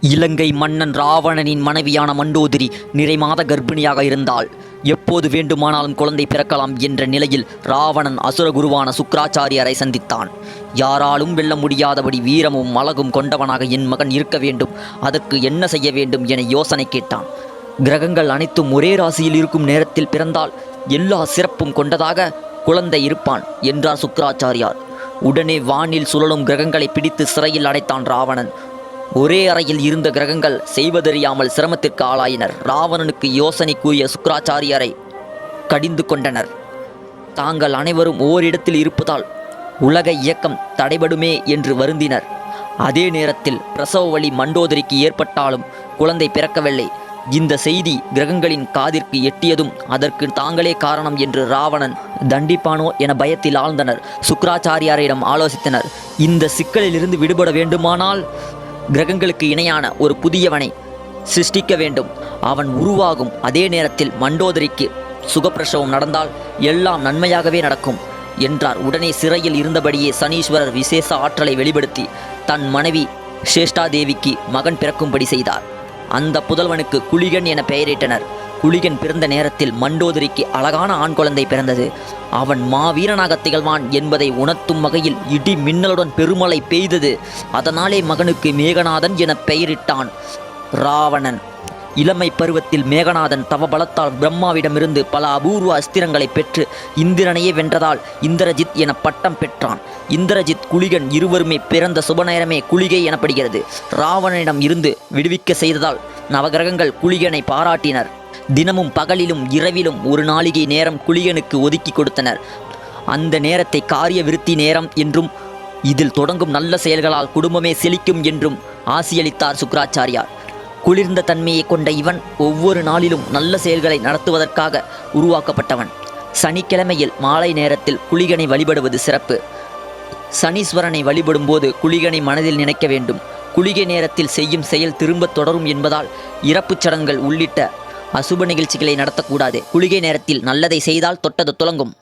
இலங்கை மன்னன் ராவணனின் மனைவியான மண்டோதிரி நிறைமாத கர்ப்பிணியாக இருந்தாள். எப்போது வேண்டுமானாலும் குழந்தை பிறக்கலாம் என்ற நிலையில் ராவணன் அசுரகுருவான சுக்கராச்சாரியரை சந்தித்தான். யாராலும் வெல்ல முடியாதபடி வீரமும் அழகும் கொண்டவனாக என் மகன் இருக்க வேண்டும். அதற்கு என்ன செய்ய வேண்டும் என யோசனை கேட்டான். கிரகங்கள் அனைத்தும் ஒரே ராசியில் இருக்கும் நேரத்தில் பிறந்தால் எல்லா சிறப்பும் கொண்டதாக குழந்தை இருப்பான் என்றார் சுக்ராச்சாரியார் உடனே வானில் சுழலும் கிரகங்களை பிடித்து சிறையில் அடைத்தான் ராவணன். ஒரே அறையில் இருந்த கிரகங்கள் செய்வதறியாமல் சிரமத்திற்கு ஆளாயினர். ராவணனுக்கு யோசனை கூறிய சுக்கராச்சாரியரை கடிந்து கொண்டனர். தாங்கள் அனைவரும் ஓரிடத்தில் இருப்பதால் உலக இயக்கம் தடைபடுமே என்று வருந்தினர். அதே நேரத்தில் பிரசவ வழி மண்டோதரிக்கு ஏற்பட்டாலும் குழந்தை பிறக்கவில்லை. இந்த செய்தி கிரகங்களின் காதிற்கு எட்டியதும் அதற்கு தாங்களே காரணம் என்று ராவணன் தண்டிப்பானோ என பயத்தில் ஆழ்ந்தனர். சுக்கராச்சாரியாரிடம் ஆலோசித்தனர். இந்த சிக்கலிலிருந்து விடுபட வேண்டுமானால் கிரகங்களுக்கு இணையான ஒரு புதியவனை சிருஷ்டிக்க வேண்டும். அவன் உருவாகும் அதே நேரத்தில் மண்டோதரிக்கு சுகப்பிரசவம் நடந்தால் எல்லாம் நன்மையாகவே நடக்கும் என்றார். உடனே சிறையில் இருந்தபடியே சனீஸ்வரர் விசேஷ ஆற்றலை வெளிப்படுத்தி தன் மனைவி சேஷ்டாதேவிக்கு மகன் பிறக்கும்படி செய்தார். அந்த புதல்வனுக்கு குளிகன் என பெயரிட்டனர். குளிகன் பிறந்த நேரத்தில் மண்டோதரிக்கு அழகான ஆண் குழந்தை பிறந்தது. அவன் மாவீரனாக திகழ்வான் என்பதை உணர்த்தும் வகையில் இடி மின்னலுடன் பெருமழை பெய்தது. அதனாலே மகனுக்கு மேகநாதன் என பெயரிட்டான் ராவணன். இளமை பருவத்தில் மேகநாதன் தவபலத்தால் பிரம்மாவிடமிருந்து பல அபூர்வ அஸ்திரங்களை பெற்று இந்திரனையே வென்றதால் இந்திரஜித் என பட்டம் பெற்றான். இந்திரஜித் குளிகன் இருவருமே பிறந்த சுபநேரமே குளிகை எனப்படுகிறது. ராவணனிடம் இருந்து விடுவிக்க செய்ததால் நவகிரகங்கள் குளிகனை பாராட்டினர். தினமும் பகலிலும் இரவிலும் ஒரு நாளிகை நேரம் குளியனுக்கு ஒதுக்கி கொடுத்தனர். அந்த நேரத்தை காரிய விருத்தி நேரம் என்றும் இதில் தொடங்கும் நல்ல செயல்களால் குடும்பமே செழிக்கும் என்றும் ஆசியளித்தார் சுக்ராச்சாரியார் குளிர்ந்த தன்மையை கொண்ட இவன் ஒவ்வொரு நாளிலும் நல்ல செயல்களை நடத்துவதற்காக உருவாக்கப்பட்டவன். சனிக்கிழமையில் மாலை நேரத்தில் குளிகனை வழிபடுவது சிறப்பு. சனீஸ்வரனை வழிபடும்போது குளிகனை மனதில் நினைக்க வேண்டும். குளிகை நேரத்தில் செய்யும் செயல் திரும்ப தொடரும் என்பதால் இறப்புச் சடங்குகள் உள்ளிட்ட அசுப நிகழ்ச்சிகளை நடத்தக்கூடாது. குளிகை நேரத்தில் நல்லதை செய்தால் தொட்டது துலங்கும்.